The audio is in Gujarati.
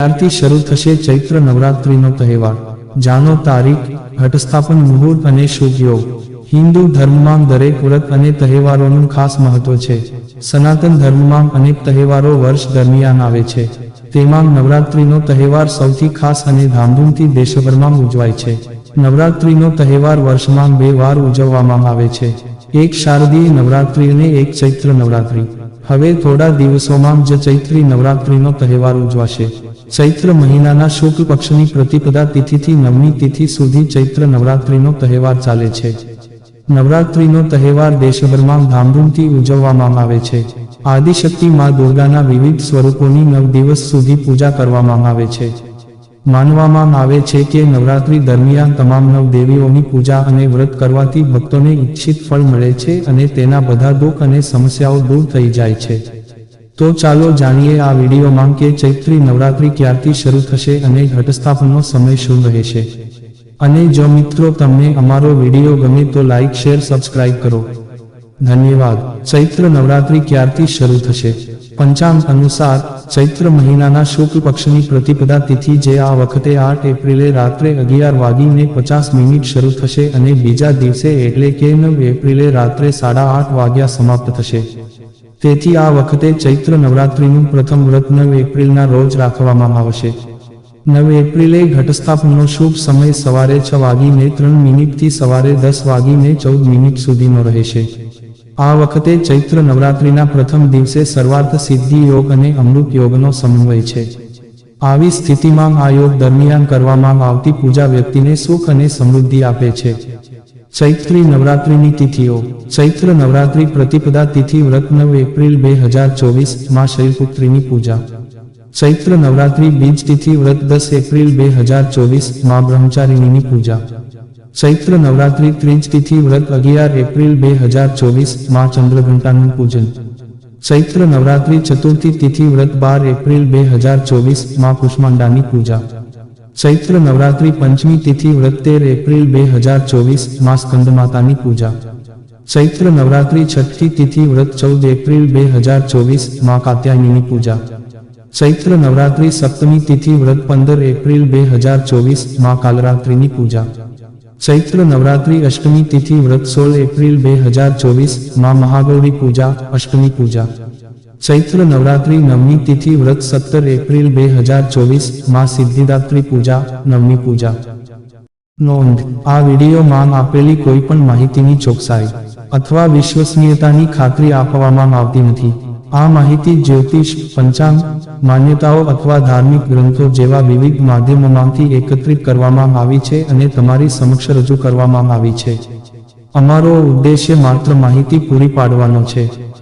ત્યારથી શરૂ થશે ચૈત્ર નવરાત્રિનો તહેવાર. જાણો તારીખ, ઘટસ્થાપન મુહૂર્ત અને શુભ યોગ. હિન્દુ ધર્મમાં દરેક વ્રત અને તહેવારોનું ખાસ મહત્વ છે. સનાતન ધર્મમાં અનેક તહેવારો વર્ષ દરમિયાન આવે છે. તેમાં નવરાત્રિનો તહેવાર સૌથી ખાસ અને ધામધૂમથી દેશભરમાં ઉજવાય છે. નવરાત્રિનો તહેવાર વર્ષમાં બે વાર ઉજવવામાં આવે છે. એક શારદીય નવરાત્રિ અને એક ચૈત્ર નવરાત્રિ. હવે થોડા દિવસોમાં જ ચૈત્રી નવરાત્રિનો તહેવાર ઉજવાશે. ચૈત્ર મહિનાના શુક્લ પક્ષની પ્રતિપદા તિથિથી નવમી તિથિ સુધી ચૈત્ર નવરાત્રિનો તહેવાર ચાલે છે. નવરાત્રિનો તહેવાર દેશભરમાં ધામધૂમથી ઉજવવામાં આવે છે. આદિશક્તિ માં દુર્ગાના વિવિધ સ્વરૂપોની નવ દિવસ સુધી પૂજા કરવામાં આવે છે. માનવામાં આવે છે કે નવરાત્રિ દરમિયાન તમામ નવ દેવીઓની પૂજા અને વ્રત કરવાથી ભક્તોને ઈચ્છિત ફળ મળે છે અને તેના બધા દુઃખ અને સમસ્યાઓ દૂર થઈ જાય છે. તો ચાલો જાણીએ આ વિડીયોમાં કે ચૈત્રી નવરાત્રિ ક્યારથી શરૂ થશે અને ઘટસ્થાપનનો સમય શું રહેશે. અને જો મિત્રો તમને અમારો વીડિયો ગમે તો લાઇક શેર, સબસ્ક્રાઇબ કરો. ધન્યવાદ. ચૈત્ર નવરાત્રિ ક્યારથી શરૂ થશે? પંચાંગ અનુસાર ચૈત્ર મહિનાના શુક્લ પક્ષની પ્રતિપદા તિથિ જે આ વખતે આઠ એપ્રિલે રાત્રે અગિયાર વાગીને પચાસ મિનિટ શરૂ થશે અને બીજા દિવસે એટલે કે નવ એપ્રિલે રાત્રે સાડા આઠ વાગ્યા સમાપ્ત થશે. તેથી આ વખતે ચૈત્ર નવરાત્રિનું પ્રથમ વ્રત નવ એપ્રિલના રોજ રાખવામાં આવશે. નવ એપ્રિલે ઘટસ્થાપનનો શુભ સમય સવારે છ વાગીને ત્રણ મિનિટથી સવારે દસ વાગીને ચૌદ મિનિટ સુધીનો રહેશે. આ વખતે ચૈત્ર નવરાત્રિના પ્રથમ દિવસે સર્વાર્થ સિદ્ધિ યોગ અને અમૃત યોગનો સમન્વય છે. આવી સ્થિતિમાં આ યોગ દરમિયાન કરવામાં આવતી પૂજા વ્યક્તિને સુખ અને સમૃદ્ધિ આપે છે. ચૈત્રી નવરાત્રિની તિથિઓ. ચૈત્ર નવરાત્રિ પ્રતિપદા તિથિ વ્રત નવ એપ્રિલ બે હજાર ચોવીસમાં શૈલપુત્રીની પૂજા. ચૈત્ર નવરાત્રિ બીજ તિથિ વ્રત દસ એપ્રિલ બે હજાર ચોવીસમાં બ્રહ્મચારિણીની પૂજા. ચૈત્ર નવરાત્રિ ત્રીજ તિથિ વ્રત અગિયાર એપ્રિલ બે હજાર ચોવીસમાં ચંદ્રઘંટાનું પૂજન. ચૈત્ર નવરાત્રિ ચતુર્થી તિથિ વ્રત બાર એપ્રિલ બે હજાર ચોવીસમાં કુષ્માંડાની પૂજા. ચૈત્ર નવરાત્રિ પંચમી તિથિ વ્રત તેર એપ્રિલ બે હજાર ચોવીસમાં સ્કંદમાતાની પૂજા. ચૈત્ર નવરાત્રિ છઠ્ઠી તિથિ વ્રત ચૌદ એપ્રિલ બે હજાર ચોવીસમાં કાત્યાયનીની પૂજા. ચૈત્ર નવરાત્રિ સપ્તમી તિથિ વ્રત પંદર એપ્રિલ બે હજાર ચોવીસમાં કાલરાત્રિની પૂજા. ચૈત્ર નવરાત્રિ અષ્ટમી તિથિ વ્રત સોળ એપ્રિલ બે હજાર ચોવીસમાં મહાગૌરી પૂજા, અષ્ટમી પૂજા. ચૈત્ર નવરાત્રિ નવમી તિથિ વ્રત સત્તર એપ્રિલ બે હજાર ચોવીસ, માં સિદ્ધિદાત્રી પૂજા, નવમી પૂજા. નોંધ, આ વિડીયોમાં આપેલી કોઈ પણ માહિતીની ચોકસાઈ અથવા વિશ્વસનીયતાની ખાતરી આપવામાં આવતી નથી. આ માહિતી જ્યોતિષ, પંચાંગ, માન્યતાઓ અથવા ધાર્મિક ગ્રંથો જેવા વિવિધ માધ્યમોમાંથી એકત્રિત કરવામાં આવી છે અને તમારી સમક્ષ રજૂ કરવામાં આવી છે. અમારો ઉદ્દેશ્ય માત્ર માહિતી પૂરી પાડવાનો છે.